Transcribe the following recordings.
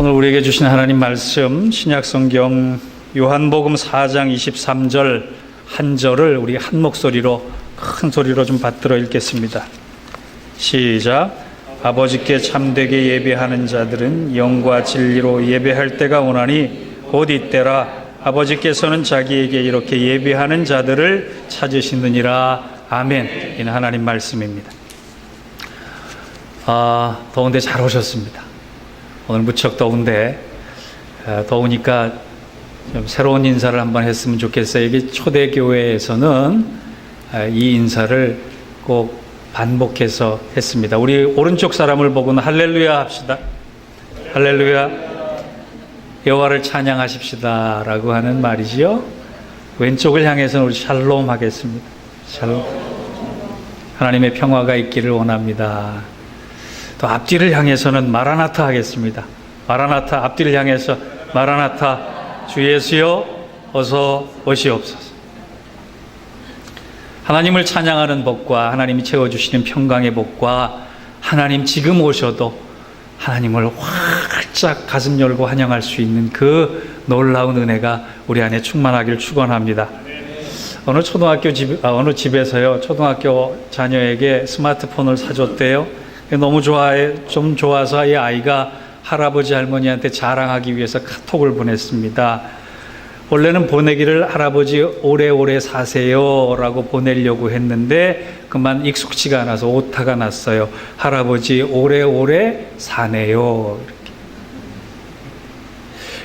오늘 우리에게 주신 하나님 말씀 신약 성경 요한복음 4장 23절 한 절을 우리 한 목소리로 큰 소리로 좀 받들어 읽겠습니다. 시작. 아버지께 참되게 예배하는 자들은 영과 진리로 예배할 때가 오나니 곧 이때라 아버지께서는 자기에게 이렇게 예배하는 자들을 찾으시느니라 아멘. 이는 하나님 말씀입니다. 아, 더운데 잘 오셨습니다. 오늘 무척 더운데 아, 더우니까 좀 새로운 인사를 한번 했으면 좋겠어요. 이게 초대 교회에서는 아, 이 인사를 꼭 반복해서 했습니다. 우리 오른쪽 사람을 보고는 할렐루야 합시다. 할렐루야. 여호와를 찬양하십시다라고 하는 말이지요. 왼쪽을 향해서는 우리 샬롬 하겠습니다. 샬롬. 하나님의 평화가 있기를 원합니다. 또 앞뒤를 향해서는 마라나타 하겠습니다. 마라나타 앞뒤를 향해서 마라나타 주 예수여 어서 오시옵소서. 하나님을 찬양하는 복과 하나님이 채워주시는 평강의 복과 하나님 지금 오셔도 하나님을 활짝 가슴 열고 환영할 수 있는 그 놀라운 은혜가 우리 안에 충만하기를 축원합니다. 어느 초등학교 집 아, 어느 집에서요 초등학교 자녀에게 스마트폰을 사줬대요. 너무 좋아해 좀 좋아서 이 아이가 할아버지 할머니한테 자랑하기 위해서 카톡을 보냈습니다. 원래는 보내기를 할아버지 오래오래 사세요라고 보내려고 했는데 그만 익숙치가 않아서 오타가 났어요. 할아버지 오래오래 사네요. 이렇게.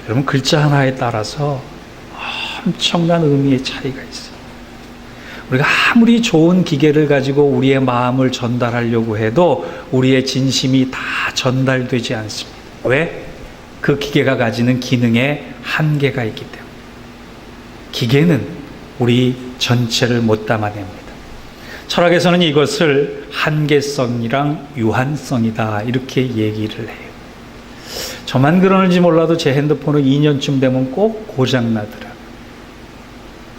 여러분 글자 하나에 따라서 엄청난 의미의 차이가 있어요. 우리가 아무리 좋은 기계를 가지고 우리의 마음을 전달하려고 해도 우리의 진심이 다 전달되지 않습니다. 왜? 그 기계가 가지는 기능에 한계가 있기 때문에. 기계는 우리 전체를 못 담아냅니다. 철학에서는 이것을 한계성이랑 유한성이다 이렇게 얘기를 해요. 저만 그러는지 몰라도 제 핸드폰은 2년쯤 되면 꼭 고장 나더라고요.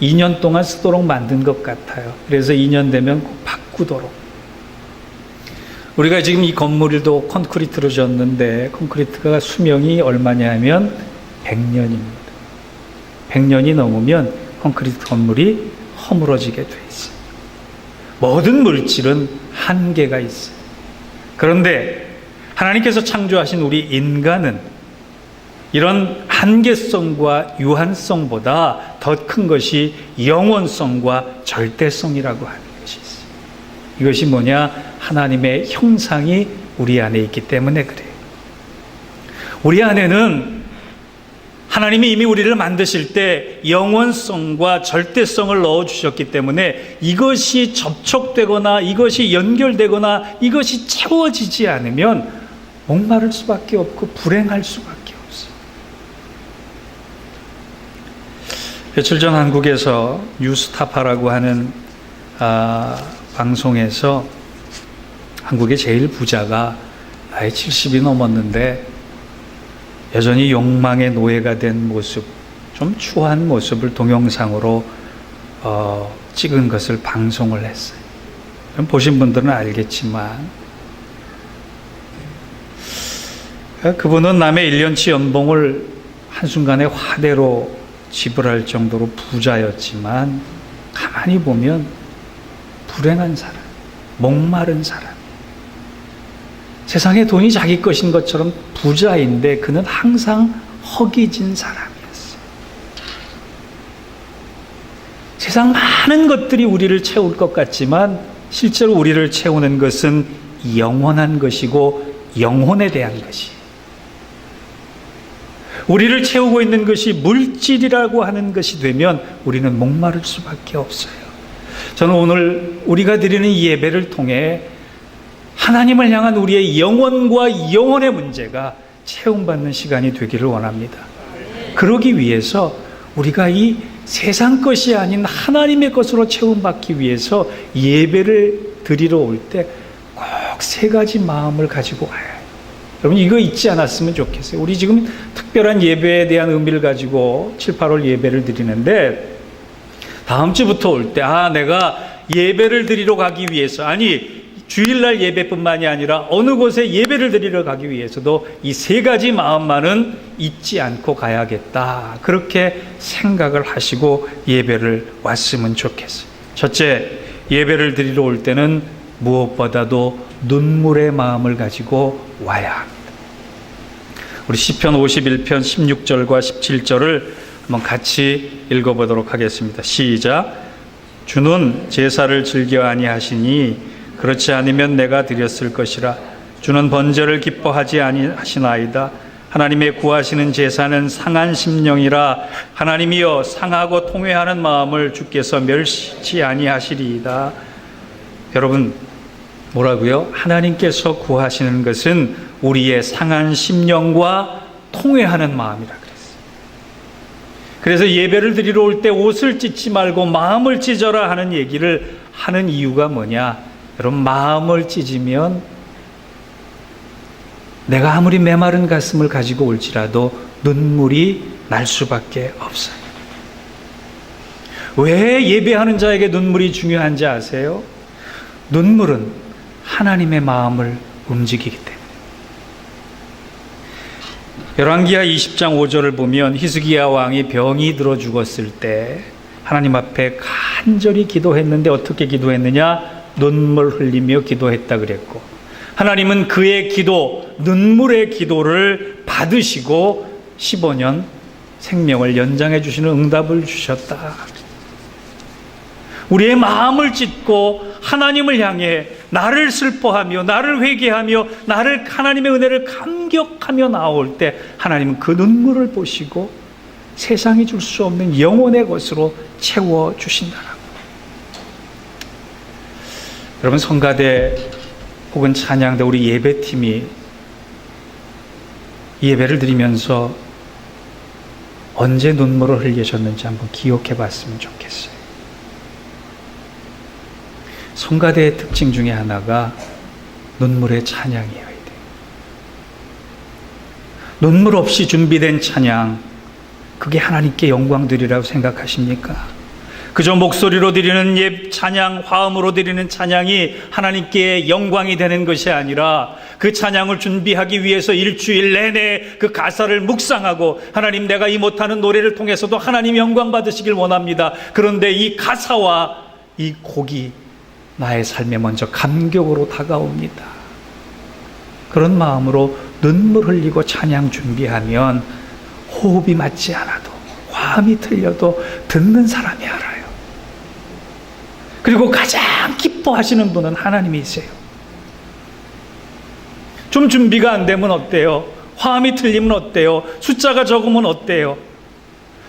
2년 동안 쓰도록 만든 것 같아요. 그래서 2년 되면 꼭 바꾸도록. 우리가 지금 이 건물도 콘크리트로 지었는데 콘크리트가 수명이 얼마냐 면 100년입니다. 100년이 넘으면 콘크리트 건물이 허물어지게 돼 있어요. 모든 물질은 한계가 있어요. 그런데 하나님께서 창조하신 우리 인간은 이런 한계성과 유한성보다 더 큰 것이 영원성과 절대성이라고 하는 것이 있어요. 이것이 뭐냐? 하나님의 형상이 우리 안에 있기 때문에 그래요. 우리 안에는 하나님이 이미 우리를 만드실 때 영원성과 절대성을 넣어 주셨기 때문에 이것이 접촉되거나 이것이 연결되거나 이것이 채워지지 않으면 목마를 수밖에 없고 불행할 수밖에. 며칠 전 한국에서 뉴스타파라고 하는 아, 방송에서 한국의 제일 부자가 나이 70이 넘었는데 여전히 욕망의 노예가 된 모습, 좀 추한 모습을 동영상으로 어, 찍은 것을 방송을 했어요. 보신 분들은 알겠지만 그분은 남의 1년치 연봉을 한순간에 화대로 지불할 정도로 부자였지만 가만히 보면 불행한 사람, 목마른 사람. 세상에 돈이 자기 것인 것처럼 부자인데 그는 항상 허기진 사람이었어요. 세상 많은 것들이 우리를 채울 것 같지만 실제로 우리를 채우는 것은 영원한 것이고 영혼에 대한 것이. 우리를 채우고 있는 것이 물질이라고 하는 것이 되면 우리는 목마를 수밖에 없어요. 저는 오늘 우리가 드리는 이 예배를 통해 하나님을 향한 우리의 영혼과 영혼의 문제가 채움받는 시간이 되기를 원합니다. 그러기 위해서 우리가 이 세상 것이 아닌 하나님의 것으로 채움받기 위해서 예배를 드리러 올 때 꼭 세 가지 마음을 가지고 와요. 여러분 이거 잊지 않았으면 좋겠어요. 우리 지금 특별한 예배에 대한 의미를 가지고 7, 8월 예배를 드리는데 다음 주부터 올 때 아 내가 예배를 드리러 가기 위해서 아니 주일날 예배뿐만이 아니라 어느 곳에 예배를 드리러 가기 위해서도 이 세 가지 마음만은 잊지 않고 가야겠다. 그렇게 생각을 하시고 예배를 왔으면 좋겠어요. 첫째, 예배를 드리러 올 때는 무엇보다도 눈물의 마음을 가지고 와야 합니다. 우리 시편 51편 16절과 17절을 한번 같이 읽어보도록 하겠습니다. 시작. 주는 제사를 즐겨 아니하시니 그렇지 않으면 내가 드렸을 것이라 주는 번제를 기뻐하지 아니하시나이다 하나님의 구하시는 제사는 상한 심령이라 하나님이여 상하고 통회하는 마음을 주께서 멸시치 아니하시리이다 여러분 뭐라고요? 하나님께서 구하시는 것은 우리의 상한 심령과 통회하는 마음이라 그랬어요. 그래서 예배를 드리러 올 때 옷을 찢지 말고 마음을 찢어라 하는 얘기를 하는 이유가 뭐냐? 여러분 마음을 찢으면 내가 아무리 메마른 가슴을 가지고 올지라도 눈물이 날 수밖에 없어요. 왜 예배하는 자에게 눈물이 중요한지 아세요? 눈물은 하나님의 마음을 움직이기 때문에. 열왕기하 20장 5절을 보면 히스기야 왕이 병이 들어 죽었을 때 하나님 앞에 간절히 기도했는데 어떻게 기도했느냐? 눈물 흘리며 기도했다 그랬고 하나님은 그의 기도, 눈물의 기도를 받으시고 15년 생명을 연장해 주시는 응답을 주셨다. 우리의 마음을 찢고 하나님을 향해 나를 슬퍼하며 나를 회개하며 나를 하나님의 은혜를 감격하며 나올 때 하나님은 그 눈물을 보시고 세상이 줄 수 없는 영혼의 것으로 채워 주신다라고. 여러분 성가대 혹은 찬양대 우리 예배팀이 예배를 드리면서 언제 눈물을 흘리셨는지 한번 기억해 봤으면 좋겠어요. 성가대의 특징 중에 하나가 눈물의 찬양이어야 돼요. 눈물 없이 준비된 찬양, 그게 하나님께 영광 드리라고 생각하십니까? 그저 목소리로 드리는 예 찬양, 화음으로 드리는 찬양이 하나님께 영광이 되는 것이 아니라 그 찬양을 준비하기 위해서 일주일 내내 그 가사를 묵상하고 하나님 내가 이 못하는 노래를 통해서도 하나님 영광 받으시길 원합니다. 그런데 이 가사와 이 곡이 나의 삶에 먼저 감격으로 다가옵니다. 그런 마음으로 눈물 흘리고 찬양 준비하면 호흡이 맞지 않아도 화음이 틀려도 듣는 사람이 알아요. 그리고 가장 기뻐하시는 분은 하나님이세요. 좀 준비가 안 되면 어때요? 화음이 틀리면 어때요? 숫자가 적으면 어때요?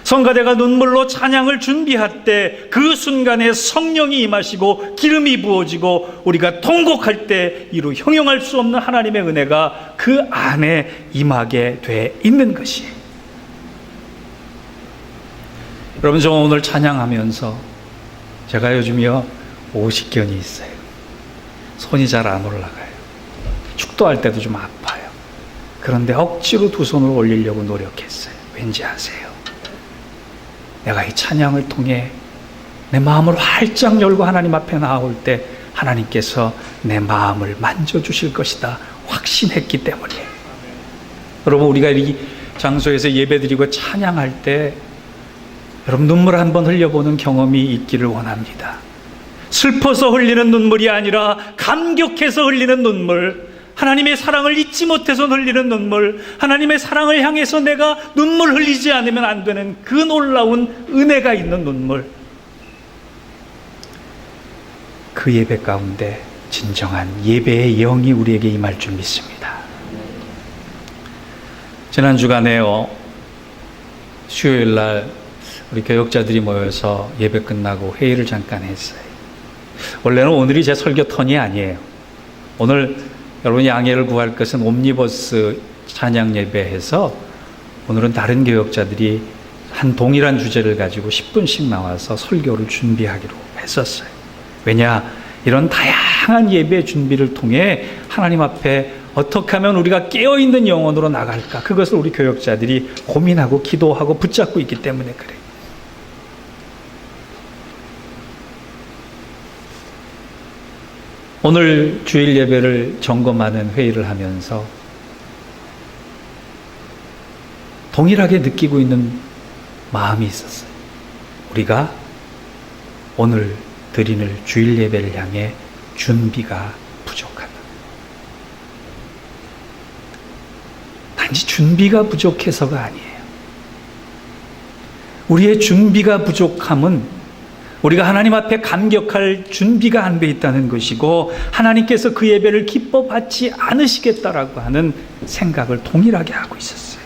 성가대가 눈물로 찬양을 준비할 때 그 순간에 성령이 임하시고 기름이 부어지고 우리가 통곡할 때 이루 형용할 수 없는 하나님의 은혜가 그 안에 임하게 돼 있는 것이에요. 여러분 저 오늘 찬양하면서 제가 요즘요 50견이 있어요. 손이 잘 안 올라가요. 축도할 때도 좀 아파요. 그런데 억지로 두 손을 올리려고 노력했어요. 왠지 아세요? 내가 이 찬양을 통해 내 마음을 활짝 열고 하나님 앞에 나올 때 하나님께서 내 마음을 만져주실 것이다. 확신했기 때문이에요. 여러분, 우리가 이 장소에서 예배 드리고 찬양할 때 여러분 눈물 한번 흘려보는 경험이 있기를 원합니다. 슬퍼서 흘리는 눈물이 아니라 감격해서 흘리는 눈물, 하나님의 사랑을 잊지 못해서 흘리는 눈물, 하나님의 사랑을 향해서 내가 눈물 흘리지 않으면 안 되는 그 놀라운 은혜가 있는 눈물. 그 예배 가운데 진정한 예배의 영이 우리에게 임할 줄 믿습니다. 지난 주간에요, 수요일 날 우리 교역자들이 모여서 예배 끝나고 회의를 잠깐 했어요. 원래는 오늘이 제 설교 턴이 아니에요. 오늘 여러분 양해를 구할 것은 옴니버스 찬양 예배해서 오늘은 다른 교역자들이 한 동일한 주제를 가지고 10분씩 나와서 설교를 준비하기로 했었어요. 왜냐? 이런 다양한 예배 준비를 통해 하나님 앞에 어떻게 하면 우리가 깨어있는 영혼으로 나갈까? 그것을 우리 교역자들이 고민하고 기도하고 붙잡고 있기 때문에 그래요. 오늘 주일 예배를 점검하는 회의를 하면서 동일하게 느끼고 있는 마음이 있었어요. 우리가 오늘 드리는 주일 예배를 향해 준비가 부족하다. 단지 준비가 부족해서가 아니에요. 우리의 준비가 부족함은 우리가 하나님 앞에 감격할 준비가 안 돼 있다는 것이고 하나님께서 그 예배를 기뻐 받지 않으시겠다라고 하는 생각을 동일하게 하고 있었어요.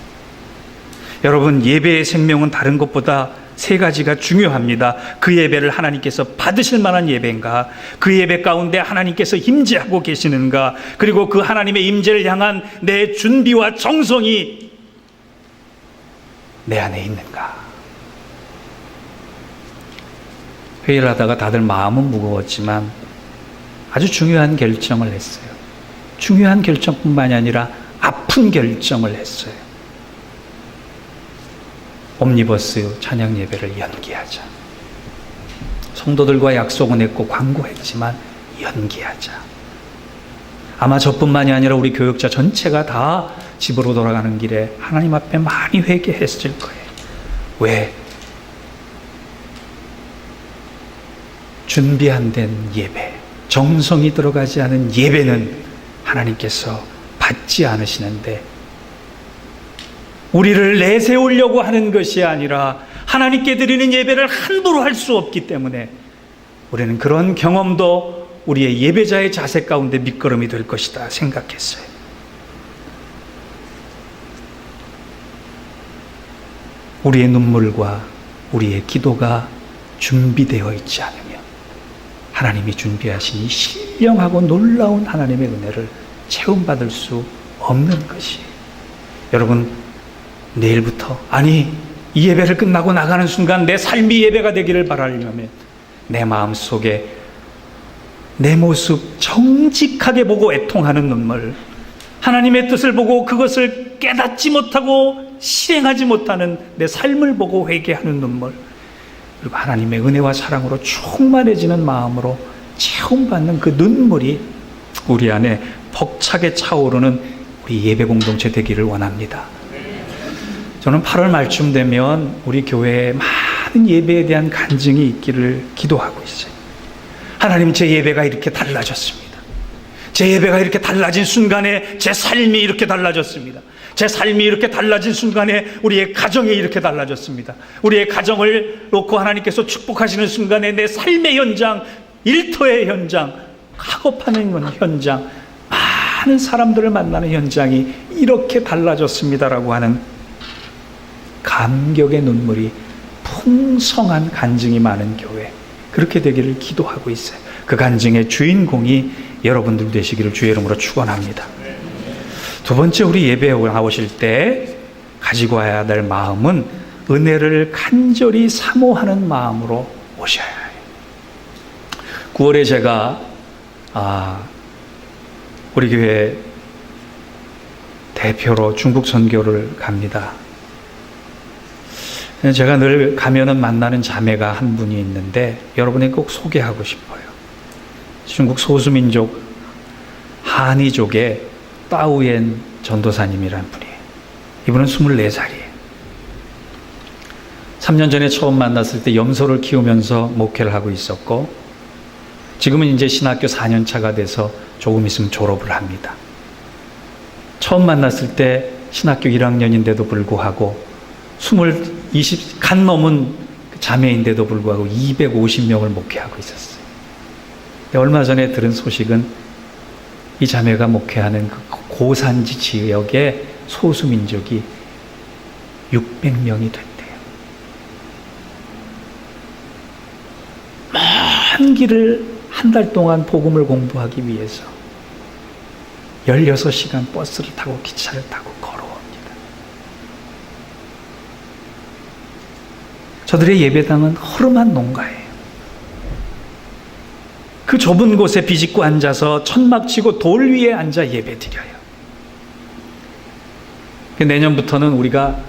여러분 예배의 생명은 다른 것보다 세 가지가 중요합니다. 그 예배를 하나님께서 받으실 만한 예배인가? 그 예배 가운데 하나님께서 임재하고 계시는가? 그리고 그 하나님의 임재를 향한 내 준비와 정성이 내 안에 있는가? 회의를 하다가 다들 마음은 무거웠지만 아주 중요한 결정을 했어요. 중요한 결정뿐만이 아니라 아픈 결정을 했어요. 옴니버스 찬양 예배를 연기하자. 성도들과 약속은 했고 광고했지만 연기하자. 아마 저뿐만이 아니라 우리 교육자 전체가 다 집으로 돌아가는 길에 하나님 앞에 많이 회개했을 거예요. 왜? 준비 안된 예배, 정성이 들어가지 않은 예배는 하나님께서 받지 않으시는데 우리를 내세우려고 하는 것이 아니라 하나님께 드리는 예배를 함부로 할 수 없기 때문에 우리는 그런 경험도 우리의 예배자의 자세 가운데 밑거름이 될 것이다 생각했어요. 우리의 눈물과 우리의 기도가 준비되어 있지 않으면 하나님이 준비하신 이 신령하고 놀라운 하나님의 은혜를 체험받을 수 없는 것이. 여러분 내일부터 아니 이 예배를 끝나고 나가는 순간 내 삶이 예배가 되기를 바라려면 내 마음 속에 내 모습 정직하게 보고 애통하는 눈물 하나님의 뜻을 보고 그것을 깨닫지 못하고 실행하지 못하는 내 삶을 보고 회개하는 눈물 그리고 하나님의 은혜와 사랑으로 충만해지는 마음으로 체험받는 그 눈물이 우리 안에 벅차게 차오르는 우리 예배 공동체 되기를 원합니다. 저는 8월 말쯤 되면 우리 교회에 많은 예배에 대한 간증이 있기를 기도하고 있어요. 하나님 제 예배가 이렇게 달라졌습니다. 제 예배가 이렇게 달라진 순간에 제 삶이 이렇게 달라졌습니다. 제 삶이 이렇게 달라진 순간에 우리의 가정이 이렇게 달라졌습니다. 우리의 가정을 놓고 하나님께서 축복하시는 순간에 내 삶의 현장, 일터의 현장, 학업하는 현장, 많은 사람들을 만나는 현장이 이렇게 달라졌습니다라고 하는 감격의 눈물이 풍성한 간증이 많은 교회 그렇게 되기를 기도하고 있어요. 그 간증의 주인공이 여러분들 되시기를 주의 이름으로 축원합니다. 두 번째 우리 예배에 나오실 때 가지고 와야 될 마음은 은혜를 간절히 사모하는 마음으로 오셔야 해요. 9월에 제가 아, 우리 교회 대표로 중국 선교를 갑니다. 제가 늘 가면은 만나는 자매가 한 분이 있는데 여러분에게 꼭 소개하고 싶어요. 중국 소수민족 한이족의 따우엔 전도사님이라는 분이에요. 이분은 24살이에요. 3년 전에 처음 만났을 때 염소를 키우면서 목회를 하고 있었고 지금은 이제 신학교 4년 차가 돼서 조금 있으면 졸업을 합니다. 처음 만났을 때 신학교 1학년인데도 불구하고 20, 20, 간 넘은 자매인데도 불구하고 250명을 목회하고 있었어요. 얼마 전에 들은 소식은 이 자매가 목회하는 그 고산지 지역의 소수민족이 600명이 된대요. 먼 길을 한 달 동안 복음을 공부하기 위해서 16시간 버스를 타고 기차를 타고 걸어옵니다. 저들의 예배당은 허름한 농가예요. 그 좁은 곳에 비집고 앉아서 천막 치고 돌 위에 앉아 예배 드려요. 내년부터는 우리가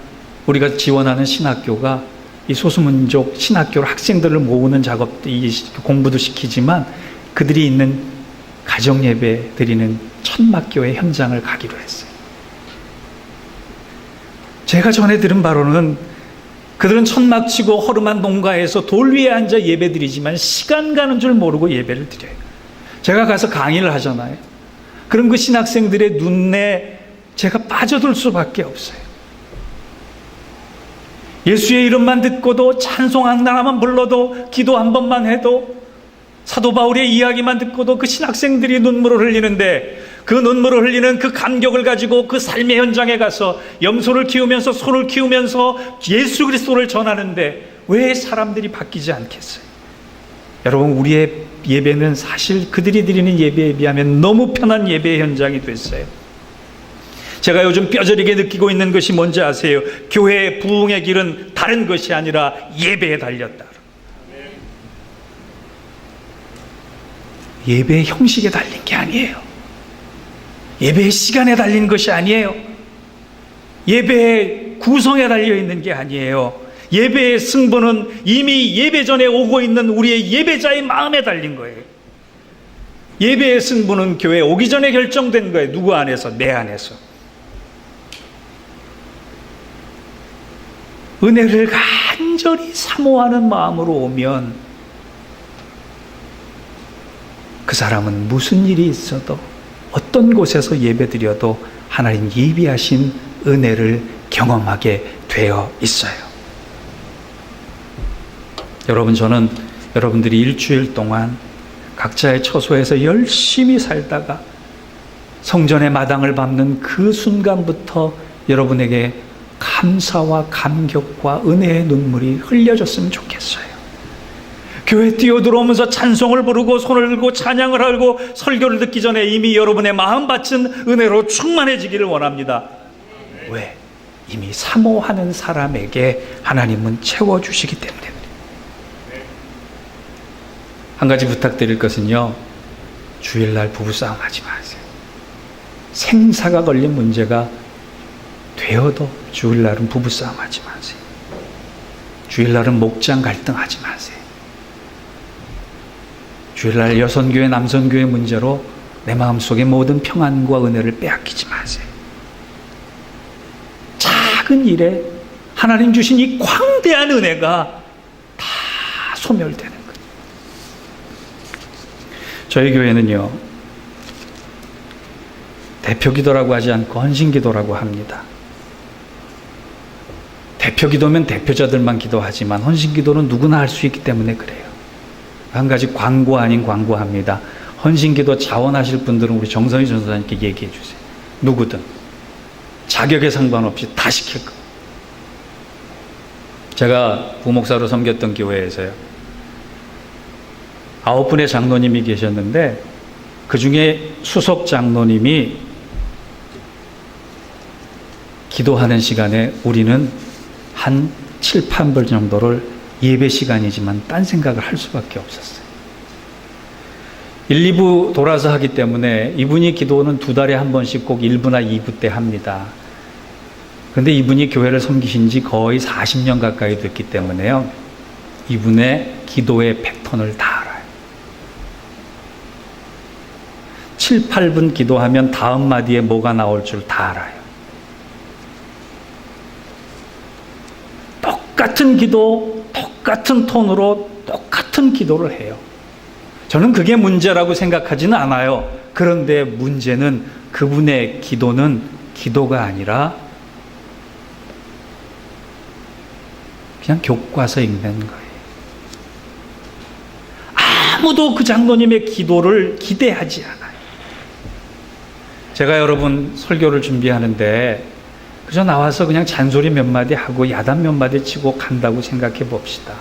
우리가 지원하는 신학교가 이 소수민족 신학교 학생들을 모으는 작업, 이 공부도 시키지만 그들이 있는 가정 예배 드리는 천막교회 현장을 가기로 했어요. 제가 전해 들은 바로는 그들은 천막 치고 허름한 농가에서 돌 위에 앉아 예배 드리지만 시간 가는 줄 모르고 예배를 드려요. 제가 가서 강의를 하잖아요. 그럼 그 신학생들의 눈에 제가 빠져들 수밖에 없어요. 예수의 이름만 듣고도 찬송 하나만 불러도 기도 한 번만 해도 사도 바울의 이야기만 듣고도 그 신학생들이 눈물을 흘리는데 그 눈물을 흘리는 그 감격을 가지고 그 삶의 현장에 가서 염소를 키우면서 소를 키우면서 예수 그리스도를 전하는데 왜 사람들이 바뀌지 않겠어요? 여러분 우리의 예배는 사실 그들이 드리는 예배에 비하면 너무 편한 예배 현장이 됐어요. 제가 요즘 뼈저리게 느끼고 있는 것이 뭔지 아세요? 교회의 부흥의 길은 다른 것이 아니라 예배에 달렸다. 예배의 형식에 달린 게 아니에요. 예배의 시간에 달린 것이 아니에요. 예배의 구성에 달려 있는 게 아니에요. 예배의 승부는 이미 예배 전에 오고 있는 우리의 예배자의 마음에 달린 거예요. 예배의 승부는 교회 오기 전에 결정된 거예요. 누구 안에서? 내 안에서. 은혜를 간절히 사모하는 마음으로 오면 그 사람은 무슨 일이 있어도 어떤 곳에서 예배드려도 하나님 예비하신 은혜를 경험하게 되어 있어요. 여러분, 저는 여러분들이 일주일 동안 각자의 처소에서 열심히 살다가 성전의 마당을 밟는 그 순간부터 여러분에게 감사와 감격과 은혜의 눈물이 흘려졌으면 좋겠어요. 교회 뛰어들어오면서 찬송을 부르고 손을 들고 찬양을 하고 설교를 듣기 전에 이미 여러분의 마음 바친 은혜로 충만해지기를 원합니다. 왜? 이미 사모하는 사람에게 하나님은 채워주시기 때문에. 한 가지 부탁드릴 것은요. 주일날 부부싸움 하지 마세요. 생사가 걸린 문제가 되어도 주일날은 부부싸움 하지 마세요. 주일날은 목장 갈등 하지 마세요. 주일날 여선교회, 남선교회 문제로 내 마음속에 모든 평안과 은혜를 빼앗기지 마세요. 작은 일에 하나님 주신 이 광대한 은혜가 다 소멸되는 거예요. 저희 교회는요, 대표 기도라고 하지 않고 헌신 기도라고 합니다. 대표 기도면 대표자들만 기도하지만 헌신 기도는 누구나 할 수 있기 때문에 그래요. 한 가지 광고 아닌 광고합니다. 헌신 기도 자원하실 분들은 우리 정선희 전사님께 얘기해 주세요. 누구든 자격에 상관없이 다 시킬 거. 제가 부목사로 섬겼던 교회에서요. 아홉 분의 장로님이 계셨는데 그 중에 수석 장로님이 기도하는 시간에 우리는 한 7, 8분 정도를 예배 시간이지만 딴 생각을 할 수밖에 없었어요. 1, 2부 돌아서 하기 때문에 이분이 기도는 두 달에 한 번씩 꼭 1부나 2부 때 합니다. 근데 이분이 교회를 섬기신 지 거의 40년 가까이 됐기 때문에요. 이분의 기도의 패턴을 다 알아요. 7, 8분 기도하면 다음 마디에 뭐가 나올 줄 다 알아요. 똑같은 기도, 똑같은 톤으로 똑같은 기도를 해요. 저는 그게 문제라고 생각하지는 않아요. 그런데 문제는 그분의 기도는 기도가 아니라 그냥 교과서 읽는 거예요. 아무도 그 장로님의 기도를 기대하지 않아요. 제가 여러분 설교를 준비하는데 그저 나와서 그냥 잔소리 몇 마디 하고 야단 몇 마디 치고 간다고 생각해 봅시다.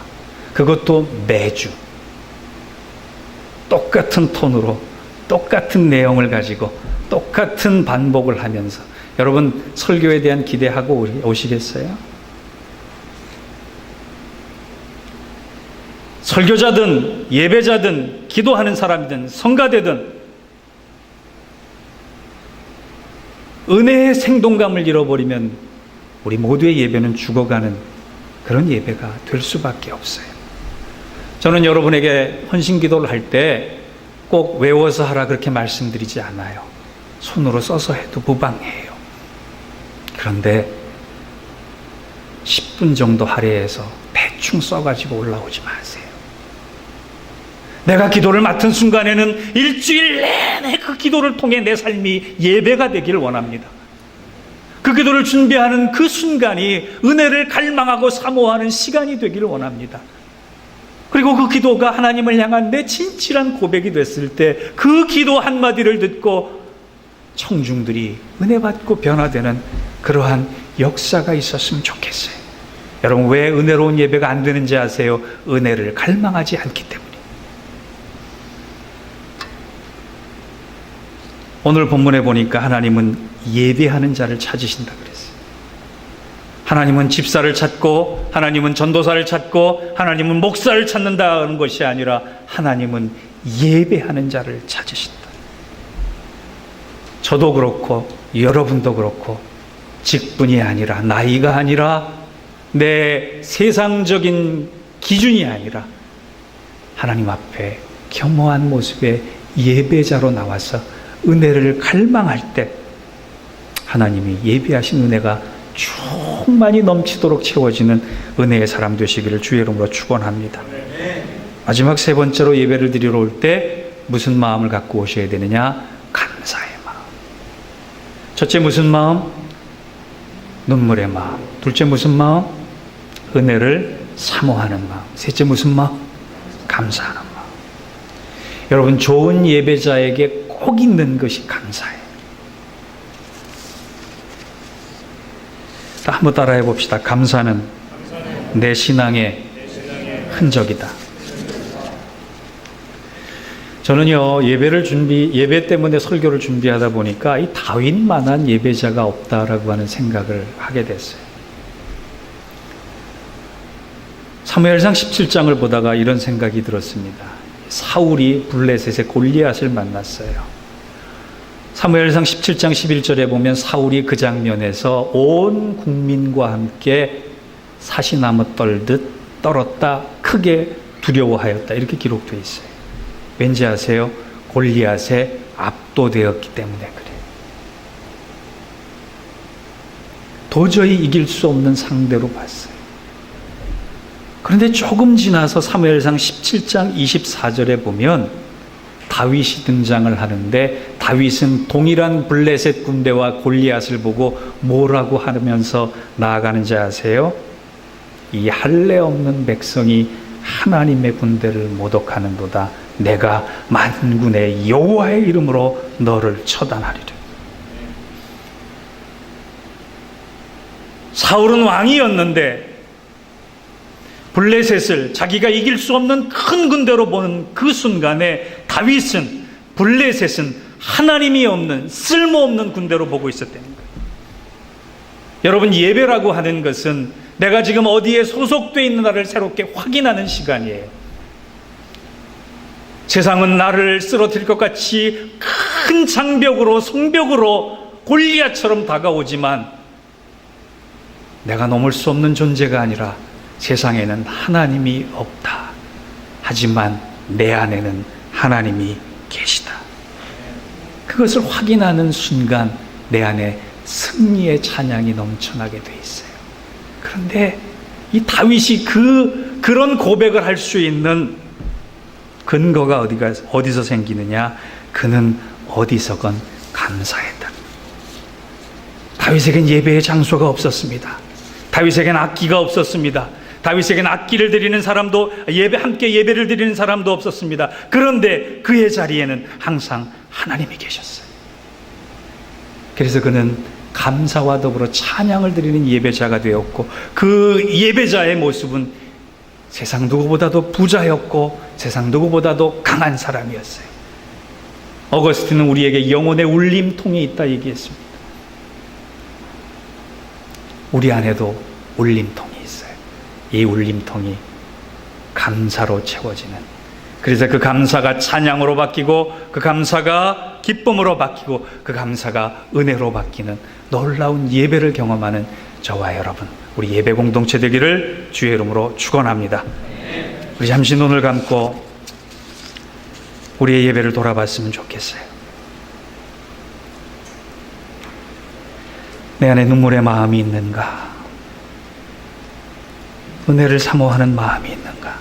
그것도 매주 똑같은 톤으로 똑같은 내용을 가지고 똑같은 반복을 하면서 여러분 설교에 대한 기대하고 오시겠어요? 설교자든 예배자든 기도하는 사람이든 성가대든 은혜의 생동감을 잃어버리면 우리 모두의 예배는 죽어가는 그런 예배가 될 수밖에 없어요. 저는 여러분에게 헌신 기도를 할 때 꼭 외워서 하라 그렇게 말씀드리지 않아요. 손으로 써서 해도 무방해요. 그런데 10분 정도 할애해서 대충 써가지고 올라오지 마세요. 내가 기도를 맡은 순간에는 일주일 내내 그 기도를 통해 내 삶이 예배가 되기를 원합니다. 그 기도를 준비하는 그 순간이 은혜를 갈망하고 사모하는 시간이 되기를 원합니다. 그리고 그 기도가 하나님을 향한 내 진실한 고백이 됐을 때 그 기도 한마디를 듣고 청중들이 은혜 받고 변화되는 그러한 역사가 있었으면 좋겠어요. 여러분 왜 은혜로운 예배가 안 되는지 아세요? 은혜를 갈망하지 않기 때문에. 오늘 본문에 보니까 하나님은 예배하는 자를 찾으신다 그랬어요. 하나님은 집사를 찾고 하나님은 전도사를 찾고 하나님은 목사를 찾는다는 것이 아니라 하나님은 예배하는 자를 찾으신다. 저도 그렇고 여러분도 그렇고 직분이 아니라 나이가 아니라 내 세상적인 기준이 아니라 하나님 앞에 겸허한 모습의 예배자로 나와서 은혜를 갈망할 때 하나님이 예비하신 은혜가 충만히 넘치도록 채워지는 은혜의 사람 되시기를 주의 이름으로 축원합니다. 마지막 세 번째로 예배를 드리러 올 때 무슨 마음을 갖고 오셔야 되느냐? 감사의 마음. 첫째 무슨 마음? 눈물의 마음. 둘째 무슨 마음? 은혜를 사모하는 마음. 셋째 무슨 마음? 감사하는 마음. 여러분 좋은 예배자에게 꼭 있는 것이 감사예요. 자, 한번 따라해 봅시다. 감사는 내 신앙의 흔적이다. 저는요 예배를 준비 예배 때문에 설교를 준비하다 보니까 이 다윗만한 예배자가 없다라고 하는 생각을 하게 됐어요. 사무엘상 17장을 보다가 이런 생각이 들었습니다. 사울이 블레셋의 골리앗을 만났어요. 사무엘상 17장 11절에 보면 사울이 그 장면에서 온 국민과 함께 사시나무 떨듯 떨었다 크게 두려워하였다 이렇게 기록되어 있어요. 왠지 아세요? 골리앗에 압도되었기 때문에 그래요. 도저히 이길 수 없는 상대로 봤어요. 그런데 조금 지나서 사무엘상 17장 24절에 보면 다윗이 등장을 하는데 다윗은 동일한 블레셋 군대와 골리앗을 보고 뭐라고 하면서 나아가는지 아세요? 이 할례 없는 백성이 하나님의 군대를 모독하는도다. 내가 만군의 여호와의 이름으로 너를 처단하리라. 사울은 왕이었는데 블레셋을 자기가 이길 수 없는 큰 군대로 보는 그 순간에 다윗은 블레셋은 하나님이 없는 쓸모없는 군대로 보고 있었다는 거예요. 여러분 예배라고 하는 것은 내가 지금 어디에 소속되어 있는가를 새롭게 확인하는 시간이에요. 세상은 나를 쓰러뜨릴 것 같이 큰 장벽으로 성벽으로 골리앗처럼 다가오지만 내가 넘을 수 없는 존재가 아니라 세상에는 하나님이 없다. 하지만 내 안에는 하나님이 계시다. 그것을 확인하는 순간 내 안에 승리의 찬양이 넘쳐나게 돼 있어요. 그런데 이 다윗이 그 그런 고백을 할 수 있는 근거가 어디가 어디서 생기느냐? 그는 어디서건 감사했다. 다윗에겐 예배의 장소가 없었습니다. 다윗에겐 악기가 없었습니다. 다윗에겐 악기를 드리는 사람도 예배 함께 예배를 드리는 사람도 없었습니다. 그런데 그의 자리에는 항상 하나님이 계셨어요. 그래서 그는 감사와 더불어 찬양을 드리는 예배자가 되었고 그 예배자의 모습은 세상 누구보다도 부자였고 세상 누구보다도 강한 사람이었어요. 어거스틴은 우리에게 영혼의 울림통이 있다 얘기했습니다. 우리 안에도 있어요. 이 울림통이 감사로 채워지는. 그래서 그 감사가 찬양으로 바뀌고 그 감사가 기쁨으로 바뀌고 그 감사가 은혜로 바뀌는 놀라운 예배를 경험하는 저와 여러분, 우리 예배 공동체 되기를 주의 이름으로 축원합니다. 우리 잠시 눈을 감고 우리의 예배를 돌아봤으면 좋겠어요. 내 안에 눈물의 마음이 있는가? 은혜를 사모하는 마음이 있는가?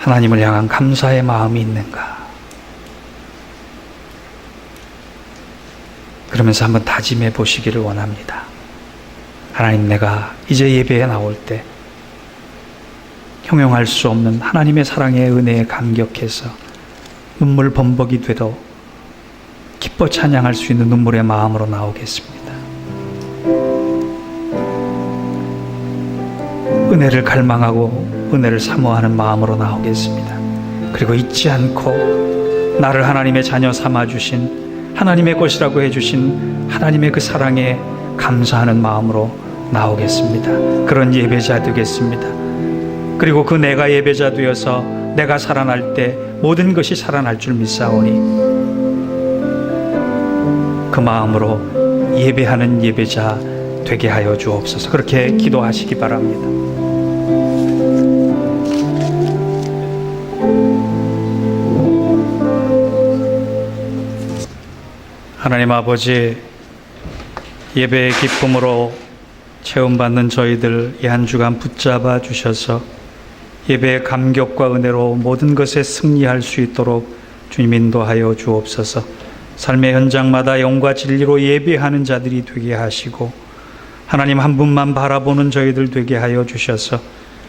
하나님을 향한 감사의 마음이 있는가? 그러면서 한번 다짐해 보시기를 원합니다. 하나님, 내가 이제 예배에 나올 때 형용할 수 없는 하나님의 사랑의 은혜에 감격해서 눈물 범벅이 되도 기뻐 찬양할 수 있는 눈물의 마음으로 나오겠습니다. 은혜를 갈망하고 은혜를 사모하는 마음으로 나오겠습니다. 그리고 잊지 않고 나를 하나님의 자녀 삼아 주신 하나님의 것이라고 해 주신 하나님의 그 사랑에 감사하는 마음으로 나오겠습니다. 그런 예배자 되겠습니다. 그리고 그 내가 예배자 되어서 내가 살아날 때 모든 것이 살아날 줄 믿사오니 그 마음으로 예배하는 예배자 되게 하여 주옵소서. 그렇게 기도하시기 바랍니다. 하나님 아버지 예배의 기쁨으로 체험받는 저희들 이 한 주간 붙잡아 주셔서 예배의 감격과 은혜로 모든 것에 승리할 수 있도록 주님 인도하여 주옵소서. 삶의 현장마다 영과 진리로 예배하는 자들이 되게 하시고 하나님 한 분만 바라보는 저희들 되게 하여 주셔서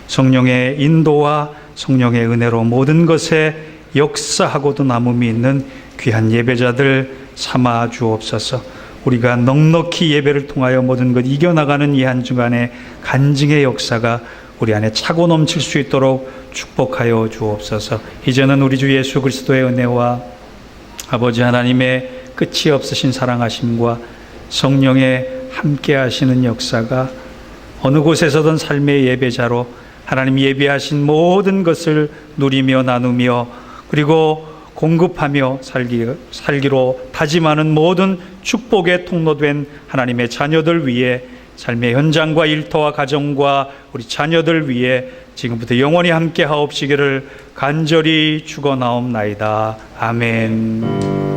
성령의 인도와 성령의 은혜로 모든 것에 역사하고도 남음이 있는 귀한 예배자들 삼아 주옵소서. 우리가 넉넉히 예배를 통하여 모든 것 이겨나가는 이 한 주간의 간증의 역사가 우리 안에 차고 넘칠 수 있도록 축복하여 주옵소서. 이제는 우리 주 예수 그리스도의 은혜와 아버지 하나님의 끝이 없으신 사랑하심과 성령의 함께 하시는 역사가 어느 곳에서든 삶의 예배자로 하나님 예배하신 모든 것을 누리며 나누며 그리고 공급하며 살기, 살기로 다짐하는 모든 축복의 통로된 하나님의 자녀들 위해 삶의 현장과 일터와 가정과 우리 자녀들 위해 지금부터 영원히 함께 하옵시기를 간절히 축원하옵나이다. 아멘.